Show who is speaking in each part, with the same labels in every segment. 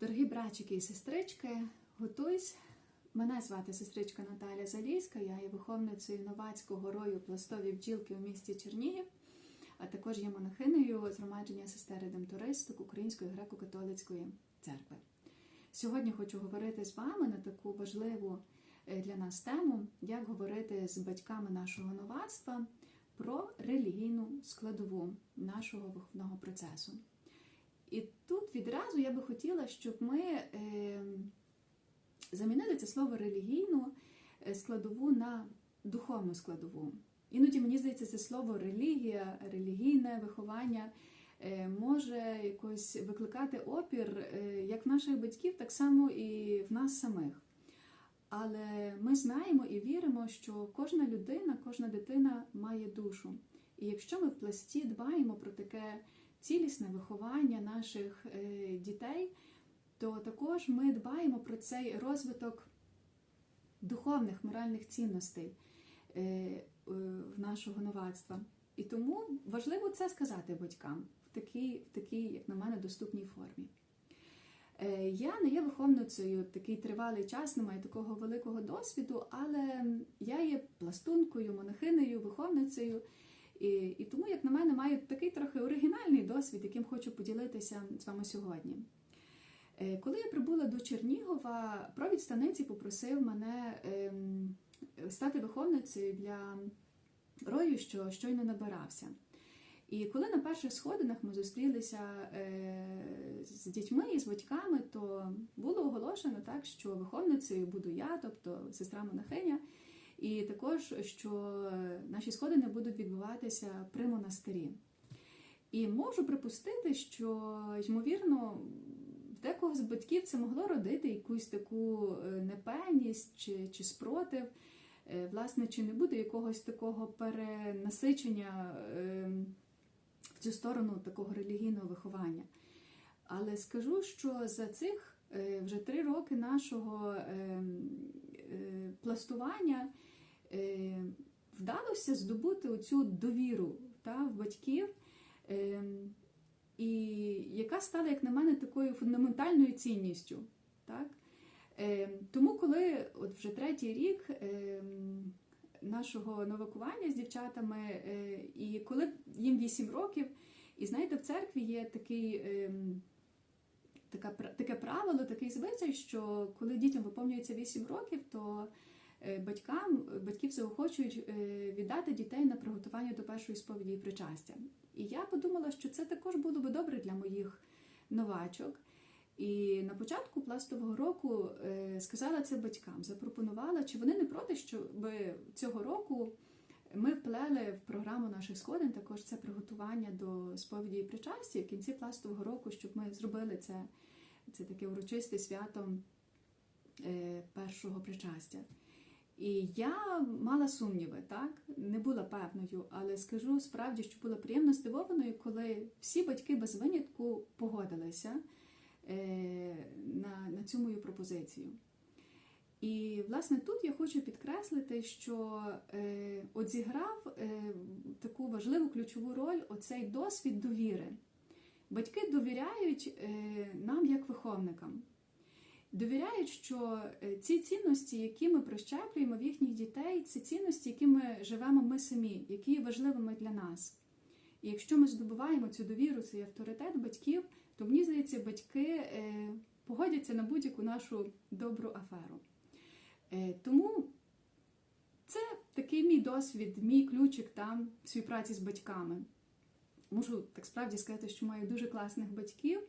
Speaker 1: Дорогі братчики і сестрички, готуйсь. Мене звати сестричка Наталя Залійська, я є виховницею новацького рою пластові бджілки у місті Чернігів, а також є монахинею згромадження сестер редемтористок Української греко-католицької церкви. Сьогодні хочу говорити з вами на таку важливу е, для нас тему, як говорити з батьками нашого новацтва про релігійну складову нашого виховного процесу. І тут відразу я би хотіла, щоб ми е, замінили це слово релігійну е, складову на духовну складову. Іноді мені здається, це слово релігія, релігійне виховання е, може якось викликати опір як в наших батьків, так само і в нас самих. Але ми знаємо і віримо, що кожна людина, кожна дитина має душу. І якщо ми в пласті дбаємо про таке цілісне виховання наших е, дітей, то також ми дбаємо про цей розвиток духовних моральних цінностей е, е, в нашого новацтва. І тому важливо це сказати батькам в такій, в такій, як на мене, доступній формі. Я не є виховницею такий тривалий час, не маю такого великого досвіду, але я є пластункою, монахинею, виховницею. І, і тому, як на мене, маю такий трохи оригінальний досвід, яким хочу поділитися з вами сьогодні. Е, Коли я прибула до Чернігова, провід станиці попросив мене ем, стати виховницею для рою, що щойно набирався. І коли на перших сходинах ми зустрілися е, з дітьми і з батьками, то було оголошено так, що виховницею буду я, тобто сестра монахиня, і також що наші сходини будуть відбуватися при монастирі. І можу припустити, що ймовірно. Декого з батьків це могло родити якусь таку е, непевність чи, чи спротив. Е, Власне, чи не буде якогось такого перенасичення е, в цю сторону такого релігійного виховання. Але скажу, що за цих вже три роки нашого е, е, пластування е, вдалося здобути оцю довіру та, в батьків. Е, і яка стала, як на мене, такою фундаментальною цінністю. Так? Е, тому, коли от вже третій рік е, нашого новакування з дівчатами, е, і коли їм 8 років, і знаєте, в церкві є такий. Така, таке правило, такий звичай, що коли дітям виповнюється 8 років, то е, батькам батьків заохочують е, віддати дітей на приготування до першої сповіді і причастя. І я подумала, що це також було би добре для моїх новачок. І на початку пластового року е, сказала це батькам, запропонувала, чи вони не проти, щоб цього року ми вплели в програму наших сходин також це приготування до сповіді і причастя в кінці пластового року, щоб ми зробили це, це таке урочисте свято е, першого причастя. І я мала сумніви, так, не була певною, але скажу справді, що була приємно здивованою, коли всі батьки без винятку погодилися е, на, на цю мою пропозицію. І, власне, тут я хочу підкреслити, що е, от зіграв е, таку важливу ключову роль оцей досвід довіри. Батьки довіряють е, нам як виховникам, довіряють, що е, ці цінності, які ми прищеплюємо в їхніх дітей, це цінності, якими живемо ми самі, які є важливими для нас. І якщо ми здобуваємо цю довіру, цей авторитет батьків, то мені здається, батьки е, погодяться на будь-яку нашу добру аферу. Е, Тому це такий мій досвід, мій ключик там в співпраці з батьками. Можу так справді сказати, що маю дуже класних батьків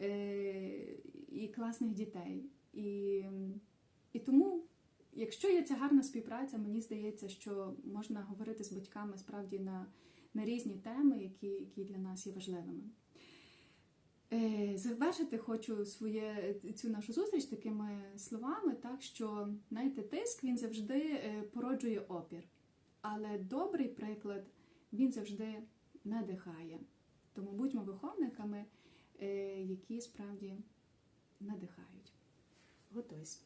Speaker 1: е, і класних дітей. І, і тому, якщо є ця гарна співпраця, мені здається, що можна говорити з батьками справді на, на різні теми, які, які для нас є важливими. Е, Завершити хочу своє цю нашу зустріч такими словами, так що знаєте, тиск він завжди е, породжує опір, але добрий приклад він завжди надихає. Тому будьмо виховниками, е, які справді надихають. Готуйсь.